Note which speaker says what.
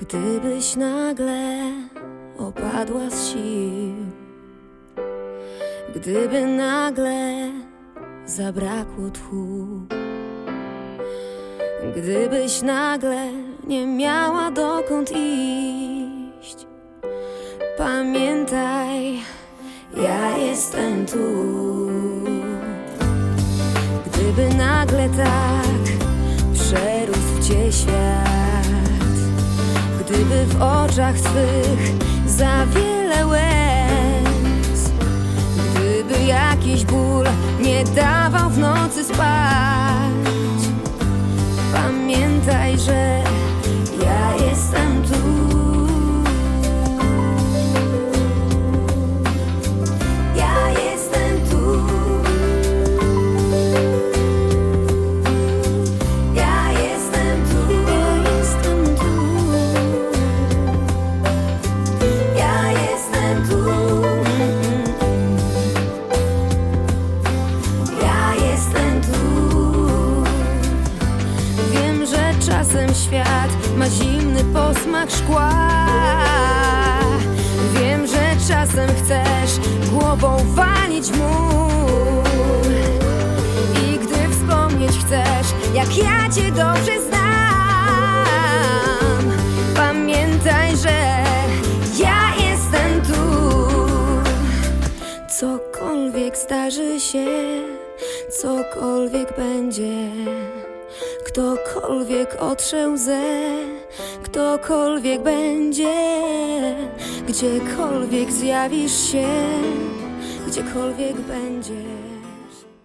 Speaker 1: Gdybyś nagle opadła z sił, gdyby nagle zabrakło tchu, gdybyś nagle nie miała dokąd iść, pamiętaj, ja jestem tu. Gdyby nagle tak przerósł cię świat, gdyby w oczach twych za wiele łez, gdyby jakiś ból nie dawał This is spot. Świat ma zimny posmak szkła. Wiem, że czasem chcesz głową walić mur. I gdy wspomnieć chcesz, jak ja cię dobrze znam, pamiętaj, że ja jestem tu. Cokolwiek zdarzy się, cokolwiek będzie, ktokolwiek otrze łzę, ktokolwiek będzie, gdziekolwiek zjawisz się, gdziekolwiek będzie.